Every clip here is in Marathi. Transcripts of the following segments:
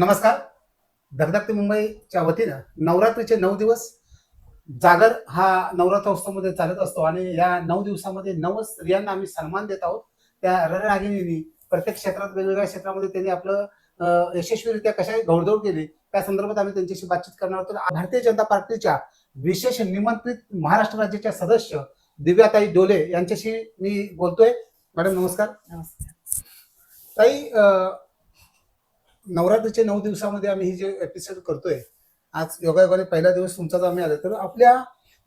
नमस्कार. धगधगते मुंबईच्या वतीनं नवरात्रीचे नऊ दिवस जागर हा नवरात्रोत्सवमध्ये चालत असतो आणि या नऊ दिवसामध्ये नऊ स्त्रियांना आम्ही सन्मान देत आहोत. त्या रणरागिणींनी प्रत्येक क्षेत्रात वेगवेगळ्या क्षेत्रामध्ये त्यांनी आपलं यशस्वीरित्या कशा घोडदौड केली त्या संदर्भात आम्ही त्यांच्याशी बातचीत करणार आहोत. भारतीय जनता पार्टीच्या विशेष निमंत्रित महाराष्ट्र राज्याच्या सदस्य दिव्याताई डोले यांच्याशी मी बोलतोय. मॅडम नमस्कार. नमस्कार. ताई नवरात्रीच्या नऊ दिवसामध्ये आम्ही ही जे एपिसोड करतोय आज योगायोगाने पहिला दिवस तुमचाच आम्ही आलो. तर आपल्या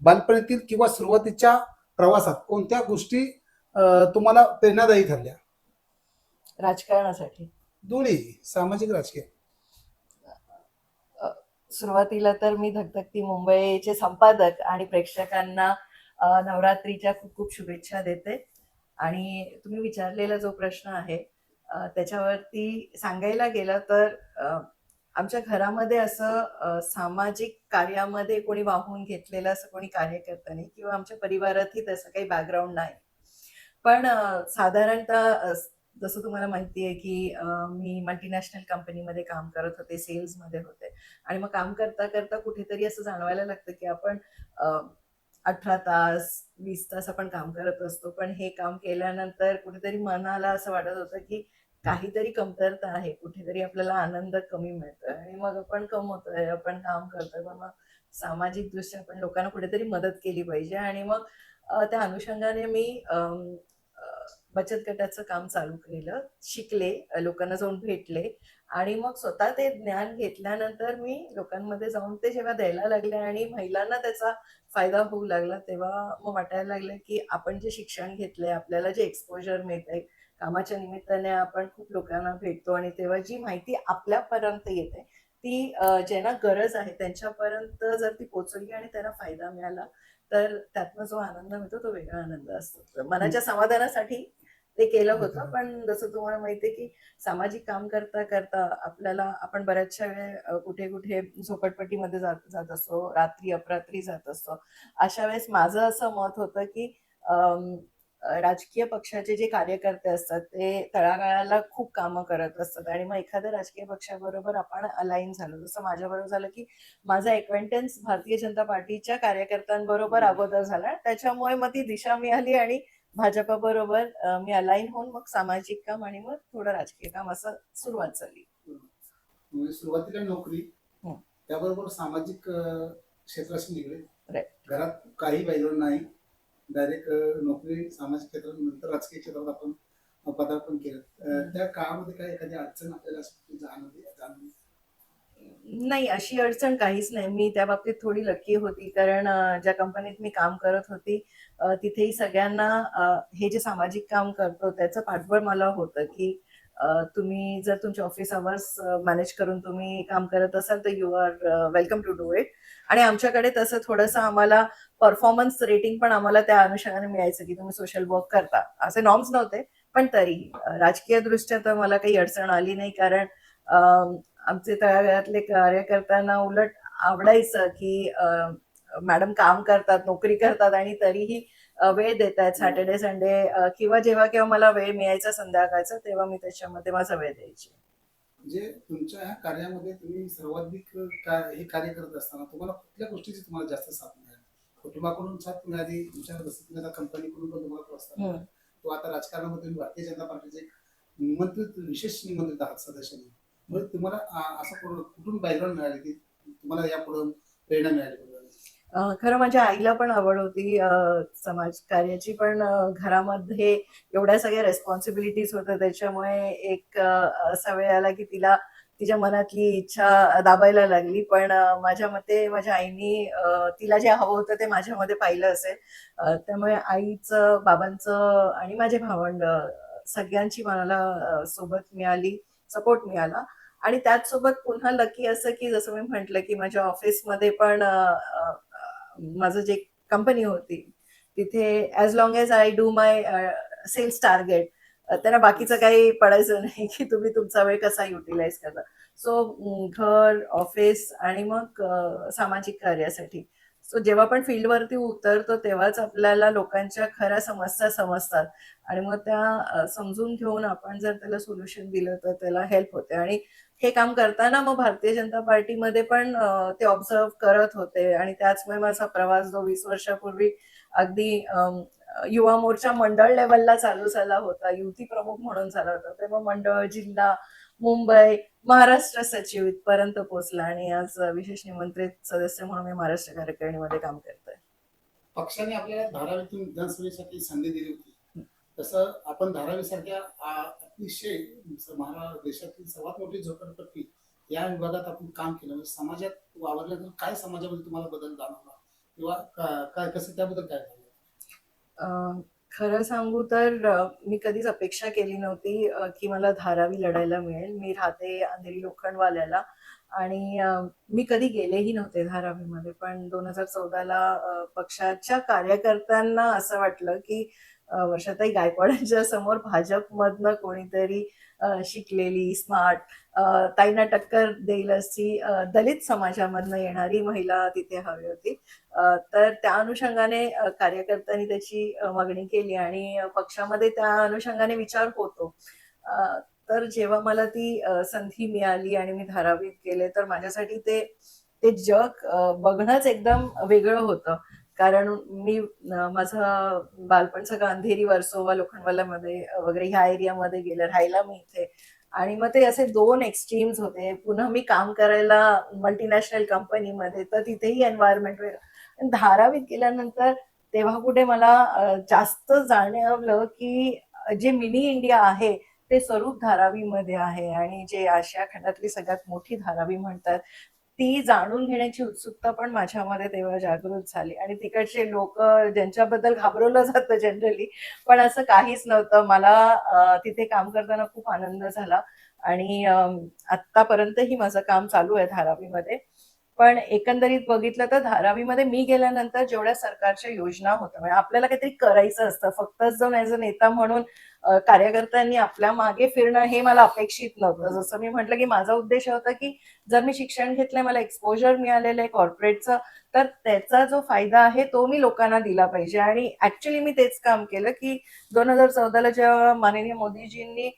बालपणीतील किंवा सुरुवातीच्या प्रवासात कोणत्या गोष्टी तुम्हाला प्रेरणादायी ठरल्या? राजकारणासाठी. दोन्ही सामाजिक राजकीय. सुरुवातीला तर मी धगधगती मुंबईचे संपादक आणि प्रेक्षकांना नवरात्रीच्या खूप खूप शुभेच्छा देते. आणि तुम्ही विचारलेला जो प्रश्न आहे त्याच्यावरती सांगायला गेलं तर आमच्या घरामध्ये असं सामाजिक कार्यामध्ये कोणी वाहून घेतलेलं असं कोणी कार्यकर्ता नाही किंवा आमच्या परिवारातही तसं काही बॅकग्राऊंड नाही. पण साधारणतः जसं तुम्हाला माहिती आहे की मी मल्टीनॅशनल कंपनीमध्ये काम करत होते सेल्समध्ये होते. आणि मग काम करता करता कुठेतरी असं जाणवायला लागतं की आपण अठरा तास वीस तास आपण काम करत असतो. पण हे काम केल्यानंतर कुठेतरी मनाला असं वाटत होतं की काहीतरी कमतरता आहे कुठेतरी आपल्याला आनंद कमी मिळतोय आणि मग आपण कमवतोय आपण काम करतोय पण मग सामाजिक दृष्ट्या आपण लोकांना कुठेतरी मदत केली पाहिजे आणि मग त्या अनुषंगाने मी बचत गटाचं काम चालू केलं शिकले लोकांना जाऊन भेटले आणि मग स्वतः ते ज्ञान घेतल्यानंतर मी लोकांमध्ये जाऊन ते जेव्हा द्यायला लागले आणि महिलांना त्याचा फायदा होऊ लागला तेव्हा मग वाटायला लागलं की आपण जे शिक्षण घेतलंय आपल्याला जे एक्सपोजर मिळतंय कामाच्या निमित्ताने आपण खूप लोकांना भेटतो आणि तेव्हा जी माहिती आपल्यापर्यंत येते ती ज्यांना गरज आहे त्यांच्यापर्यंत जर ती पोचवली आणि त्यांना फायदा मिळाला तर त्यातनं जो आनंद मिळतो तो वेगळा आनंद असतो. मनाच्या समाधानासाठी ते केलं होतं पण जसं तुम्हाला माहितीये की सामाजिक काम करता करता आपल्याला आपण बऱ्याचशा वेळ कुठे कुठे झोपडपट्टीमध्ये जात जात असतो रात्री अपरात्री जात असतो. अशा वेळेस माझं असं मत होतं की राजकीय पक्षाचे जे कार्यकर्ते असतात ते तळागाळाला खूप कामं करत असतात आणि मग एखाद्या राजकीय पक्षाबरोबर आपण अलाईन झालो. जसं माझ्याबरोबर झालं की माझा एक्वेंटन्स भारतीय जनता पार्टीच्या कार्यकर्त्यांबरोबर अगोदर झाला. त्याच्यामुळे मग ती दिशा मिळाली आणि भाजपा बरोबर मी अलाईन होऊन मग सामाजिक काम आणि मग थोडं राजकीय काम असं सुरुवात झाली. म्हणजे सुरुवातीला नोकरी. त्याबरोबर सामाजिक क्षेत्राशी निगडीत Right. घरात काही नाही. डायरेक्ट नोकरी सामाजिक क्षेत्रात नंतर राजकीय क्षेत्रात आपण पदार्पण केलं. त्या काळामध्ये काय एखादी अडचण आपल्याला जाणवली जाणवली? नाही अशी अडचण काहीच नाही. मी त्या बाबतीत थोडी लकी होती. कारण ज्या कंपनीत मी काम करत होती तिथेही सगळ्यांना हे जे सामाजिक काम करतो त्याचं पाठबळ मला होतं की तुम्ही जर तुमचे ऑफिस आवर्स मॅनेज करून तुम्ही काम करत असाल तर you are welcome to do it आणि आमच्याकडे तसं थोडंसं आम्हाला परफॉर्मन्स रेटिंग पण आम्हाला त्या अनुषंगाने मिळायचं की तुम्ही सोशल वर्क करता. असे नॉर्म्स नव्हते पण तरी. राजकीय दृष्ट्या तर मला काही अडचण आली नाही कारण आमचे तळागाळातले कार्यकर्त्यांना उलट आवडायचं की मॅडम काम करतात नोकरी करतात आणि तरीही वेळ देत आहेत सॅटर्डे संडे किंवा जेव्हा केव्हा मला वेळ मिळायचा संध्याकाळचा तेव्हा मी त्याच्यामध्ये माझा वेळ द्यायची. म्हणजे तुमच्या ह्या कार्यामध्ये तुम्ही सर्वाधिक हे कार्य करत असताना तुम्हाला कुठल्या गोष्टीची तुम्हाला जास्त साथ मिळाली? कुटुंबाकडून साथ मिळाली तुमच्या आता कंपनीकडून पण तुम्हाला प्रोत्साहन. किंवा आता राजकारणामध्ये तुम्ही भारतीय जनता पार्टीचे निमंत्रित विशेष निमंत्रित आहात सदस्य म्हणून. मग तुम्हाला असं कुठून बॅकग्राऊंड मिळाली की तुम्हाला यापुढे प्रेरणा मिळाली? खरं माझ्या आईला पण आवड होती समाजकार्याची समाज कार्याची पण घरामध्ये एवढ्या सगळ्या रेस्पॉन्सिबिलिटीज होत्या त्याच्यामुळे एक असा वेळ आला की तिला तिच्या मनातली इच्छा दाबायला लागली. पण माझ्या मते माझ्या आईनी तिला जे हवं होतं ते माझ्यामध्ये पाहिलं असेल. त्यामुळे आईचं बाबांचं आणि माझे भावंड सगळ्यांची मला सोबत मिळाली सपोर्ट मिळाला. आणि त्याचसोबत पुन्हा लकी असं की जसं मी म्हटलं की माझ्या ऑफिसमध्ये पण माझं जे कंपनी होती तिथे as long as I do my sales target त्यांना बाकीचं काही पडायचं नाही की तुम्ही तुमचा वेळ कसा युटिलाइज करता. सो घर ऑफिस आणि मग सामाजिक कार्यासाठी. सो जेव्हा आपण फील्डवरती उतरतो तेव्हाच आपल्याला लोकांच्या खऱ्या समस्या समजतात. आणि मग त्या समजून घेऊन आपण जर त्याला सोल्युशन दिलं तर त्याला हेल्प होते. आणि हे काम करताना मग भारतीय जनता पार्टीमध्ये पण ते ऑब्झर्व करत होते. आणि त्याचमुळे माझा प्रवास जो वीस वर्षापूर्वी अगदी युवा मोर्चा मंडळ लेवलला चालू झाला होता. युवती प्रमुख म्हणून झाला होता. तेव्हा मंडळ जिल्हा मुंबई महाराष्ट्र सचिव इथपर्यंत पोहोचला आणि आज विशेष निमंत्रित सदस्य म्हणून मी महाराष्ट्र कार्यकारिणीमध्ये काम करतोय. पक्षाने आपल्याला धारावीतून विधानसभेसाठी संधी दिली होती. तसं आपण धारावी सारख्या अतिशय देशातील सर्वात मोठी झोपडपट्टी या विभागात आपण काम केलं. म्हणजे समाजात वावरल्यानंतर काय समाजामध्ये तुम्हाला बदल जाणवला? किंवा काय कसं त्याबद्दल काय झालं? खरं सांगू तर मी कधीच अपेक्षा केली नव्हती की मला धारावी लढायला मिळेल. मी राहते अंधेरी लोखंडवाल्याला आणि मी कधी गेलेही नव्हते धारावीमध्ये. पण दोन हजार चौदाला पक्षाच्या कार्यकर्त्यांना असं वाटलं की अं, वर्षाताई गायकवाडांच्या समोर भाजपमधनं कोणीतरी शिकलेली स्मार्ट ताईंना टक्कर देईल अशी दलित समाजामधनं येणारी महिला तिथे हवी होती. तर त्या अनुषंगाने कार्यकर्त्यांनी त्याची मागणी केली आणि पक्षामध्ये त्या अनुषंगाने विचार होतो. तर जेव्हा मला ती संधी मिळाली आणि मी धारावीत गेले तर माझ्यासाठी ते ते जग बघणंच एकदम वेगळं होतं. कारण मी माझं बालपण सगळं अंधेरी वर्सोवा लोखंडवाल्यामध्ये वगैरे ह्या एरियामध्ये गेलं राहायला मी इथे. आणि मग ते असे दोन एक्स्ट्रीम्स होते. पुन्हा मी काम करायला मल्टीनॅशनल कंपनीमध्ये तर तिथेही एन्व्हायरमेंट वेगळं. धारावीत गेल्यानंतर तेव्हा कुठे मला जास्त जाणवलं की जे मिनी इंडिया आहे ते स्वरूप धारावीमध्ये आहे. आणि जे आशिया खंडातली सगळ्यात मोठी धारावी म्हणतात ती जाणून घेण्याची उत्सुकता पण माझ्यामध्ये तेव्हा जागृत झाली. आणि तिकडचे लोक ज्यांच्याबद्दल घाबरवलं जातं जनरली पण असं काहीच नव्हतं. मला तिथे काम करताना खूप आनंद झाला. आणि आत्तापर्यंतही माझं काम चालू आहे धारावीमध्ये. पण एकंदरीत बघितलं तर धारावीमध्ये मी गेल्यानंतर जेवढ्या सरकारच्या योजना होत्या म्हणजे आपल्याला काहीतरी करायचं असतं फक्तच जाऊन ऍज अ नेता म्हणून कार्यकर्त्यांनी आपल्या मागे फिरणं हे मला अपेक्षित नव्हतं. जसं मी म्हटलं की माझा उद्देश होता की जर मी शिक्षण घेतलंय मला एक्सपोजर मिळालेलं आहे कॉर्पोरेटचं तर त्याचा जो फायदा आहे तो मी लोकांना दिला पाहिजे. आणि ऍक्च्युली मी तेच काम केलं की दोन हजार चौदाला जेव्हा माननीय मोदीजींनी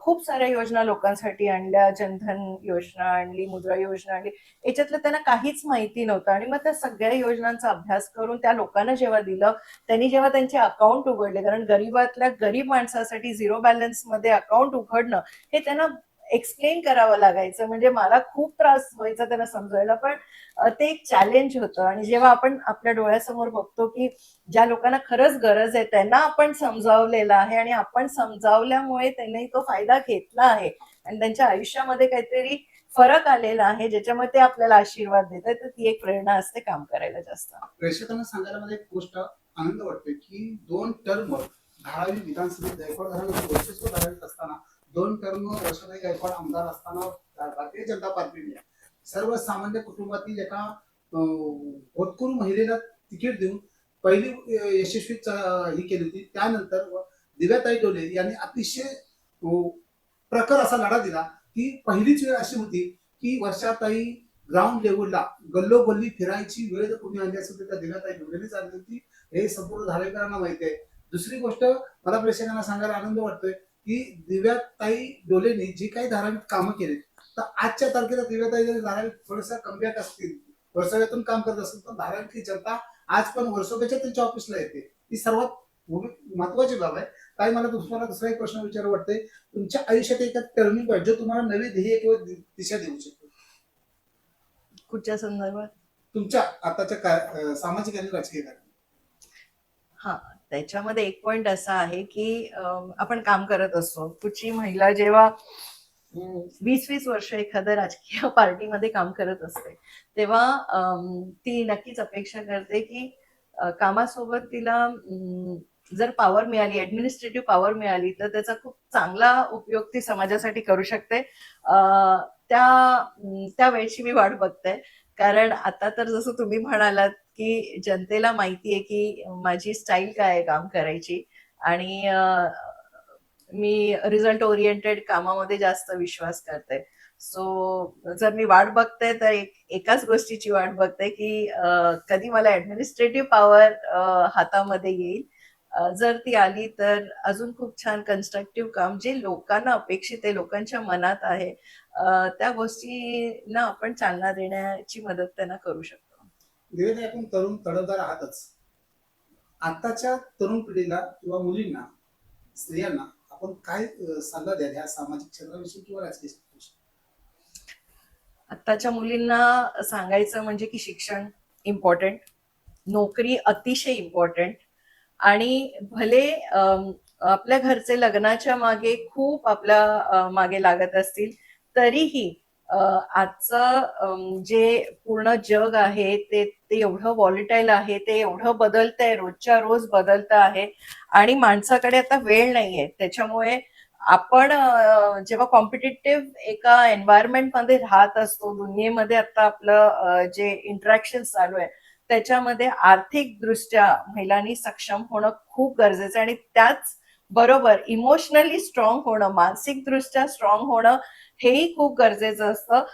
खूप साऱ्या योजना लोकांसाठी आणल्या जनधन योजना आणली मुद्रा योजना आणली. याच्यातलं त्यांना काहीच माहिती नव्हतं. आणि मग त्या सगळ्या योजनांचा अभ्यास करून त्या लोकांना जेव्हा दिलं त्यांनी जेव्हा त्यांचे अकाउंट उघडले कारण गरीबातल्या गरीब माणसासाठी झिरो बॅलन्समध्ये अकाउंट उघडणं हे त्यांना एक्सप्लेन करावं लागायचं. म्हणजे मला खूप त्रास व्हायचा त्यांना समजायला पण ते एक चॅलेंज होतं. आणि जेव्हा आपण आपल्या डोळ्यासमोर बघतो की ज्या लोकांना खरंच गरज आहे त्यांना आपण समजावलेलं आहे आणि आपण समजावल्यामुळे त्यांनी तो फायदा घेतला आहे. आणि त्यांच्या आयुष्यामध्ये काहीतरी फरक आलेला आहे ज्याच्यामुळे ते आपल्याला आशीर्वाद देतात तर ती एक प्रेरणा असते काम करायला जास्त. प्रेक्षकांना सांगायला मला एक गोष्ट आनंद वाटतोय की दोन टर्म धारावी विधानसभेत असताना दोन टर्म वर्षाताई गायकवाड आमदार असताना भारतीय जनता पार्टीने सर्वसामान्य कुटुंबातील एका होतकूर महिलेला तिकीट देऊन पहिली यशस्वी च- ही केली होती. त्यानंतर व दिव्याताई डोले यांनी अतिशय प्रखर असा लढा दिला की पहिलीच वेळ अशी होती की वर्षाताई ग्राउंड लेवलला गल्लोगल्ली फिरायची वेळ जर कोणी आणली असेल तर त्या दिव्याताई डोलेनेच आणली होती. हे संपूर्ण धारेकरांना माहिती आहे. दुसरी गोष्ट मला प्रेक्षकांना सांगायला आनंद वाटतोय की दिव्याताई डोलेने जी काही धारावीत कामं केली तर आजच्या तारखेला दिव्याताई जरी धारावीत थोडंसं कमबॅक असतील वर्सोव्यातून काम करत असतील तर धारावीतली जनता आज पण वर्सोव्याच्या त्यांच्या ऑफिसला येते. ही सर्वात महत्वाची बाब आहे. ताई मला तुम्हाला दुसरा एक प्रश्न विचारू वाटतंय. तुमच्या आयुष्यात एका टर्निंग पॉईंट जो तुम्हाला नवी ध्येय किंवा दिशा देऊ शकतो कुठच्या संदर्भात? तुमच्या आताच्या सामाजिक आणि राजकीय कार्य हा त्याच्यामध्ये एक पॉइंट असा आहे की आपण काम करत असतो. कुठची महिला जेव्हा वीस वीस वर्ष एखाद्या राजकीय पार्टीमध्ये काम करत असते तेव्हा ती नक्कीच अपेक्षा करते की कामासोबत तिला जर पॉवर मिळाली ऍडमिनिस्ट्रेटिव्ह पॉवर मिळाली तर त्याचा खूप चांगला उपयोग ती समाजासाठी करू शकते. त्या त्या वेळची मी वाट बघते. कारण आता तर जसं तुम्ही म्हणालात की जनतेला माहिती आहे की माझी स्टाईल काय आहे काम करायची. आणि मी रिझल्ट ओरिएंटेड कामामध्ये जास्त विश्वास करते. सो जर मी वाट बघते तर एक एकाच गोष्टीची वाट बघते की कधी मला ऍडमिनिस्ट्रेटिव्ह पॉवर हातामध्ये येईल. जर ती आली तर अजून खूप छान कन्स्ट्रक्टिव्ह काम जे लोकांना अपेक्षित आहे लोकांच्या मनात आहे त्या गोष्टींना आपण चालना देण्याची मदत त्यांना करू शकतो. देवेंद्र आपण तरुण तडफदार आहातच. आताच्या तरुण पिढीला किंवा मुलींना स्त्रियांना आपण काय सल्ला द्याल ह्या सामाजिक क्षेत्राविषयी किंवा राजकीय क्षेत्राविषयी? आत्ताच्या मुलींना सांगायचं म्हणजे की शिक्षण इम्पॉर्टंट नोकरी अतिशय इम्पॉर्टंट आणि भले आपल्या घरचे लग्नाच्या मागे खूप आपल्या मागे लागत असतील तरीही आजचं जे पूर्ण जग आहे ते ते एवढं व्हॉलिटाईल आहे ते एवढं बदलतंय रोजच्या रोज बदलतं आहे आणि माणसाकडे आता वेळ नाहीये. त्याच्यामुळे आपण जेव्हा कॉम्पिटेटिव्ह एका एन्व्हायरमेंटमध्ये राहत असतो दुनियेमध्ये आता आपलं जे इंटरॅक्शन चालू आहे त्याच्यामध्ये आर्थिक दृष्ट्या महिलांनी सक्षम होणं खूप गरजेचं आहे आणि त्याच बरोबर. इमोशनली स्ट्रॉंग होणं मानसिकदृष्ट्या स्ट्रॉंग होणं हेही खूप गरजेचं असतं.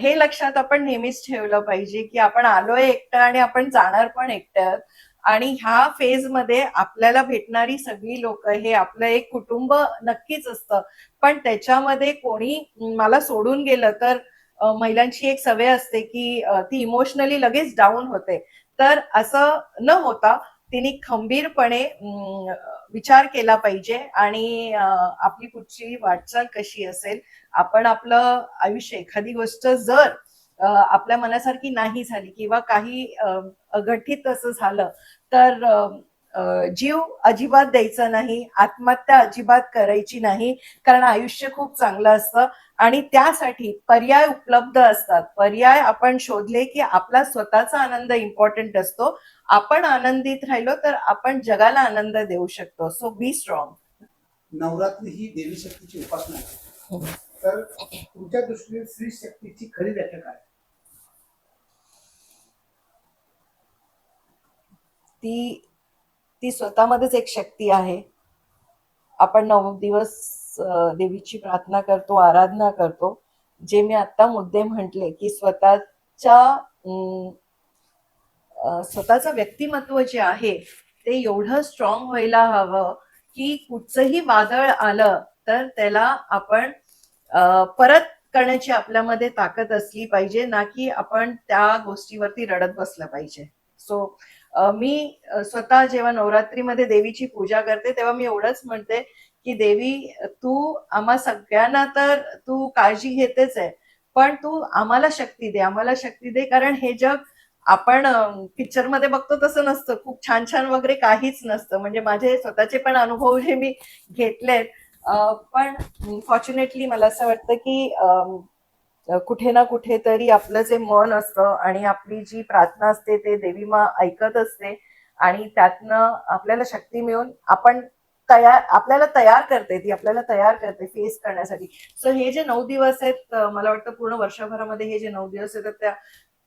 हे लक्षात आपण नेहमीच ठेवलं पाहिजे की आपण आलोय एकटं आणि आपण जाणार पण एकटं. आणि ह्या फेजमध्ये आपल्याला भेटणारी सगळी लोक हे आपलं एक कुटुंब नक्कीच असतं. पण त्याच्यामध्ये कोणी मला सोडून गेलं तर महिलांची एक सवय असते की ती इमोशनली लगेच डाऊन होते. तर असं न होता तिने खंबीरपणे विचार केला पाहिजे आणि आपली पुढची वाटचाल कशी असेल आपण आपलं आयुष्य एखादी गोष्ट जर आपल्या मनासारखी नाही झाली किंवा काही अघटित असं झालं तर जीव अजिबात द्यायचा नाही आत्महत्या अजिबात करायची नाही कारण आयुष्य खूप चांगलं असतं. आणि त्यासाठी पर्याय उपलब्ध असतात. पर्याय आपण शोधले की आपला स्वतःचा आनंद इम्पॉर्टंट असतो. आपण आनंदित राहिलो तर आपण जगाला आनंद देऊ शकतो. सो बी स्ट्रॉंग नवरात्री ही देवी शक्तीची उपासना आहे. हो. तर तुमच्या दृष्टीने स्त्री शक्तीची खरी व्याख्या काय? ती ती स्वतःमध्येच एक शक्ती आहे. आपण नऊ दिवस देवीची प्रार्थना करतो आराधना करतो. जे मी आता मुद्दे म्हटले की स्वतःच्या स्वतःचं व्यक्तिमत्व जे आहे ते एवढं स्ट्रॉंग व्हायला हवं की कुठचंही वादळ आलं तर त्याला आपण परत करण्याची आपल्यामध्ये ताकद असली पाहिजे ना की आपण त्या गोष्टीवरती रडत बसलं पाहिजे. सो मी स्वतः जेव्हा नवरात्रीमध्ये देवीची पूजा करते तेव्हा मी एवढंच म्हणते की देवी तू आम्हा सगळ्यांना तर तू काळजी घेतेच आहे पण तू आम्हाला शक्ती दे आम्हाला शक्ती दे कारण हे जग आपण पिक्चरमध्ये बघतो तसं नसतं. खूप छान छान वगैरे काहीच नसतं. म्हणजे माझे स्वतःचे पण अनुभव जे मी घेतलेत. पण फॉर्च्युनेटली मला असं वाटतं की कुठे ना कुठे तरी आपलं जे मन असतं आणि आपली जी प्रार्थना असते ते देवी मा ऐकत असते आणि त्यातनं आपल्याला शक्ती मिळून आपण तयार आपल्याला तयार करते ती आपल्याला तयार करते फेस करण्यासाठी. सो हे जे नऊ दिवस आहेत मला वाटतं पूर्ण वर्षभरामध्ये हे जे नऊ दिवस आहेत त्या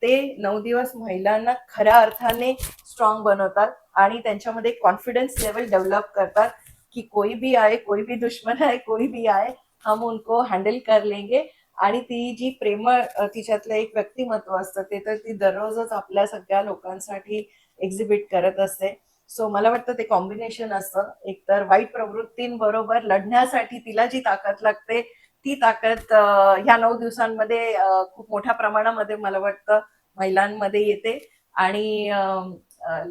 ते नऊ दिवस महिलांना खऱ्या अर्थाने स्ट्रॉंग बनवतात आणि त्यांच्यामध्ये कॉन्फिडन्स लेवल डेव्हलप करतात की कोई भी आए कोई भी दुश्मन आहे कोई भी आए हम उनको हँडल कर लेंगे. आणि ती जी प्रेमळ तिच्यातलं एक व्यक्तिमत्व असतं ते तर ती दररोजच आपल्या सगळ्या लोकांसाठी एक्झिबिट करत असते. सो मला वाटतं ते कॉम्बिनेशन असतं. एकतर वाईट प्रवृत्तींबरोबर लढण्यासाठी तिला जी ताकद लागते ती ताकद ह्या नऊ दिवसांमध्ये खूप मोठ्या प्रमाणामध्ये मला वाटतं महिलांमध्ये येते. आणि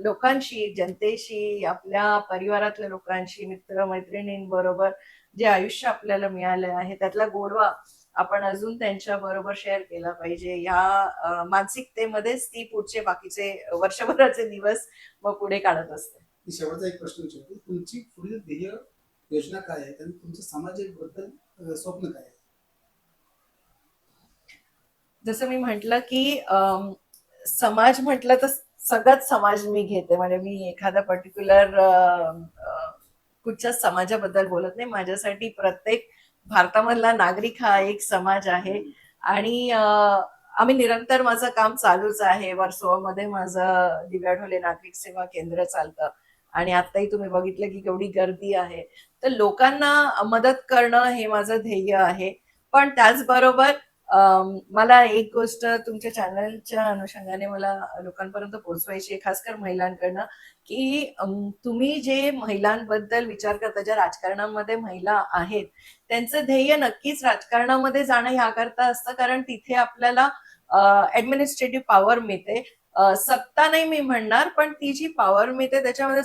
लोकांशी जनतेशी आपल्या परिवारातल्या लोकांशी मित्र मैत्रिणींबरोबर जे आयुष्य आपल्याला मिळालं आहे त्यातला गोडवा आपण अजून त्यांच्या बरोबर शेअर केला पाहिजे. या अ, मानसिकतेमध्येच ती पुढचे बाकीचे वर्षभराचे दिवस मग पुढे काढत असते. शेवटचा एक प्रश्न विचारतो. तुमची पुढील ध्येय योजना काय आहे? आणि तुमचं समाजाबद्दल स्वप्न काय आहे? जसं मी म्हटलं की समाज म्हटलं तर सगळंच समाज मी घेते. म्हणजे मी एखादा पर्टिक्युलर कुठच्याच समाजाबद्दल बोलत नाही. माझ्यासाठी प्रत्येक भारतामधला नागरिक हा एक समाज आहे. आणि आम्ही निरंतर माझं काम चालूच आहे. वर्सोवामध्ये माझं दिव्याढोले नागरिक सेवा केंद्र चालतं. आणि आताही तुम्ही बघितलं की केवढी गर्दी आहे. तर लोकांना मदत करणं हे माझं ध्येय आहे. पण त्याचबरोबर मला एक गोष्ट तुमच्या चॅनलच्या अनुषंगाने मला लोकांपर्यंत पोहोचवायची आहे महिलांकडनं की तुम्ही जे महिलांबद्दल विचार करता ज्या राजकारणामध्ये महिला आहेत त्यांचं ध्येय नक्कीच राजकारणामध्ये जाणं ह्याकरता असतं कारण तिथे आपल्याला ऍडमिनिस्ट्रेटिव्ह पॉवर मिळते. सत्ता नाही मी म्हणणार पण ती जी पॉवर मिळते त्याच्यामध्ये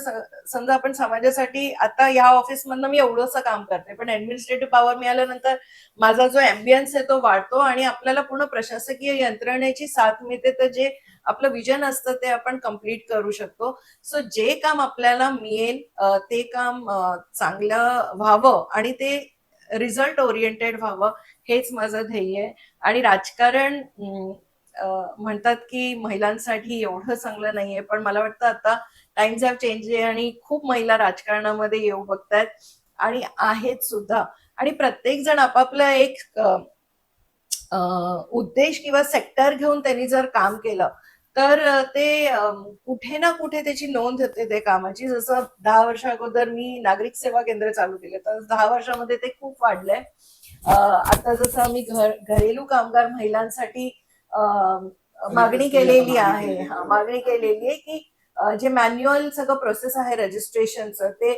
समजा आपण समाजासाठी आता या ऑफिसमधनं मी एवढंसं काम करते पण ऍडमिनिस्ट्रेटिव्ह पॉवर मिळाल्यानंतर माझा जो अँबियन्स आहे तो वाढतो आणि आपल्याला पूर्ण प्रशासकीय यंत्रणेची साथ मिळते तर जे आपलं विजन असतं ते आपण कंप्लीट करू शकतो. सो जे काम आपल्याला मिळेल ते काम चांगलं व्हावं आणि ते रिझल्ट ओरिएंटेड व्हावं हेच माझं ध्येय आहे. आणि राजकारण म्हणतात की महिलांसाठी एवढं चांगलं नाहीये पण मला वाटतं आता टाइम्स हॅव चेंज आहे आणि खूप महिला राजकारणामध्ये येऊ बघतायत आणि आहेत सुद्धा. आणि प्रत्येक जण आपापला एक उद्देश किंवा सेक्टर घेऊन त्यांनी जर काम केलं तर ते कुठे ना कुठे त्याची नोंद होते ते कामाची. जसं दहा वर्षा अगोदर मी नागरिक सेवा केंद्र चालू केले तर दहा वर्षामध्ये ते खूप वाढलंय. आता जसं आम्ही घर घरेलू कामगार महिलांसाठी मागणी केलेली आहे. हा मागणी केलेली आहे की जे मॅन्युअल सगळं प्रोसेस आहे रजिस्ट्रेशनचं ते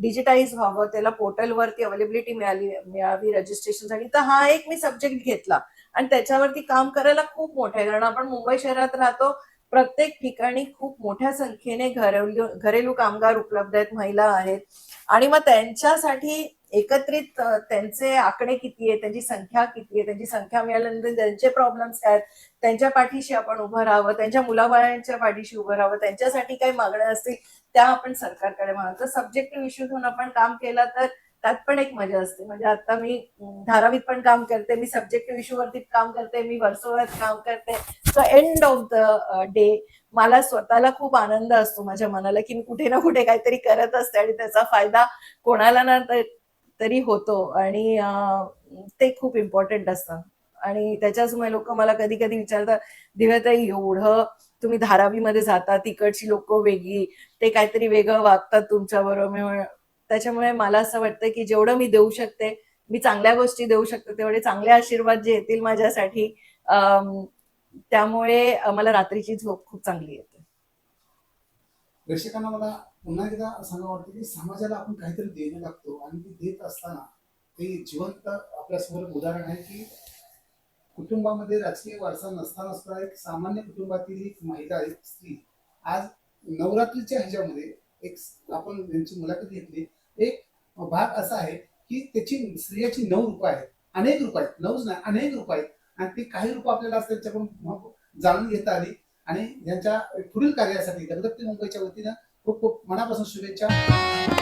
डिजिटाईज व्हावं त्याला पोर्टलवरती अवेलेबिलिटी मिळाली मिळावी रजिस्ट्रेशनसाठी तर हा एक मी सब्जेक्ट घेतला. आणि त्याच्यावरती काम करायला खूप मोठं आहे. कारण आपण मुंबई शहरात राहतो प्रत्येक ठिकाणी खूप मोठ्या संख्येने घरेलू घरेलू कामगार उपलब्ध आहेत महिला आहेत. आणि मग त्यांच्यासाठी एकत्रित त्यांचे आकडे किती आहेत त्यांची संख्या किती आहे त्यांची संख्या मिळाल्यानंतर त्यांचे प्रॉब्लेम्स काय आहेत त्यांच्या पाठीशी आपण उभं राहावं त्यांच्या मुलाबाळांच्या पाठीशी उभं राहावं त्यांच्यासाठी काही मागण्या असतील त्या आपण सरकारकडे म्हणा तर सब्जेक्टिव्ह इश्यू घेऊन आपण काम केलं तर त्यात पण एक मजा असते. म्हणजे आता मी धारावीत पण काम करते मी सब्जेक्टिव्ह इश्यू वरती काम करते मी वर्सोवरात काम करते. So end of the day मला स्वतःला खूप आनंद असतो माझ्या मनाला की मी कुठे ना कुठे काहीतरी करत असते आणि त्याचा फायदा कोणाला ना तरी होतो आणि ते खूप इम्पॉर्टंट असतं. आणि त्याच्याचमुळे लोक मला कधी कधी विचारतात दिव्याताई एवढं तुम्ही धारावीमध्ये जाता तिकडची लोक वेगळी ते काहीतरी वेगळं वागतात तुमच्या बरोबर त्याच्यामुळे मला असं वाटतं की जेवढं मी देऊ शकते मी चांगल्या गोष्टी देऊ शकते तेवढे चांगले आशीर्वाद जे येतील माझ्यासाठी त्यामुळे मला रात्रीची झोप खूप चांगली येते. दर्शकांना मला पुन्हा एकदा सांगा वाटतं की समाजाला आपण काहीतरी देणं लागतो आणि ते देत असताना ते जिवंत आपल्यासमोर एक उदाहरण आहे की कुटुंबामध्ये राजकीय वारसा नसताना सुद्धा एक सामान्य कुटुंबातील एक महिला एक स्त्री आज नवरात्रीच्या ह्याच्यामध्ये एक आपण त्यांची मुलाखत घेतली. एक भाग असा आहे की त्याची स्त्रियाची नऊ रूप आहेत. अनेक रूप आहेत. नऊच नाही अनेक रूप आहेत. आणि ते काही रूप आपल्याला आज त्यांच्याकडून जाणून घेता आली. आणि यांच्या पुढील कार्यासाठी जगदत्ती मुंबईच्या वतीनं खूप खूप मनापासून शुभेच्छा.